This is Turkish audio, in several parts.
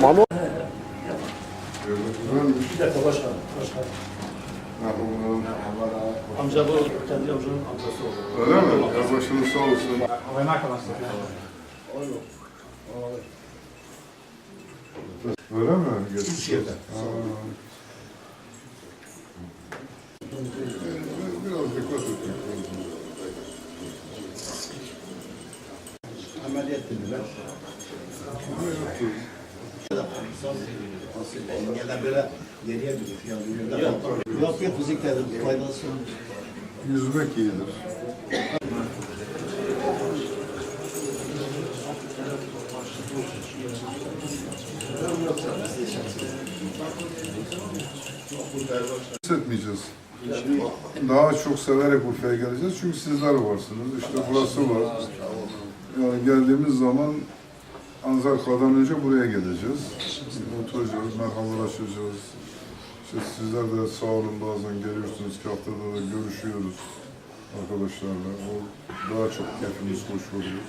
Mamo Bir dakika başkanım. Başkanım. Amca bu kendi amcanın amcası oldu. Öyle mi? Ya başınız sağ olsun. Öyle mi? Türkiye'de. Ha. Biraz dikkat edin. Ameliyat dediler. Engeller böyle geriye gidiyor. Yani yok yok fizikte faydası yok. Yüzmek iyidir. Hissetmeyeceğiz. Daha çok severek Urfa'ya geleceğiz çünkü sizler varsınız. İşte burası var. Yani geldiğimiz zaman Anzarka'dan önce buraya geleceğiz. Oturacağız, merhabalaşacağız. İşte sizler de sağ olun bazen geliyorsunuz ki haftada da görüşüyoruz arkadaşlarla. O daha çok keyfimiz hoş oluyor.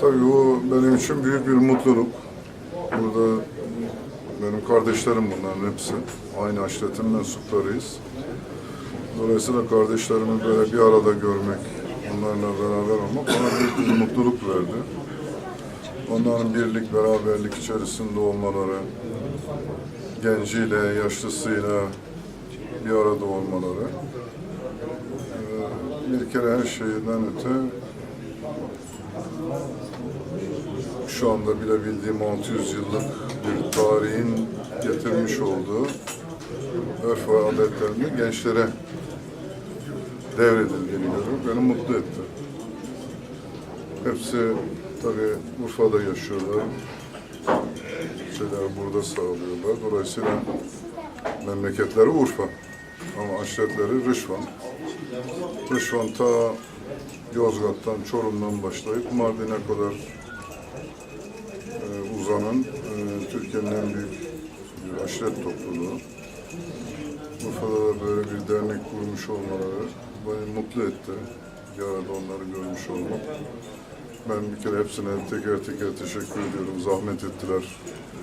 Tabii o benim için büyük bir mutluluk. Burada benim kardeşlerim bunların hepsi. Aynı aşiretin mensuplarıyız. Dolayısıyla kardeşlerimi böyle bir arada görmek, onlarla beraber olmak bana büyük bir mutluluk verdi. Onların birlik, beraberlik içerisinde olmaları, genciyle, yaşlısıyla bir arada olmaları eee, bir kere her şeyden öte şu anda bile bildiğim 600 yıllık bir tarihin getirmiş olduğu örf ve adetlerini gençlere devredildiğini görüyorum. Beni mutlu etti. Hepsi tabii Urfa'da yaşıyorlar. Şeyler burada sağlıyorlar. Dolayısıyla memleketleri Urfa. Ama aşiretleri Rışvan. Rışvan ta Yozgat'tan, Çorum'dan başlayıp Mardin'e kadar e, uzanan Türkiye'nin en büyük bir aşiret topluluğu. Urfa'da da böyle bir dernek kurmuş olmaları beni mutlu etti. Bir arada onları görmüş olmak. Ben bir kere hepsine teker teker teşekkür ediyorum. Zahmet ettiler.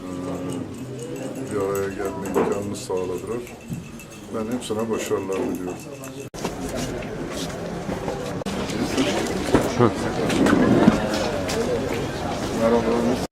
Ee, bir araya gelme imkanını sağladılar. Ben hepsine başarılar diliyorum. Merhaba.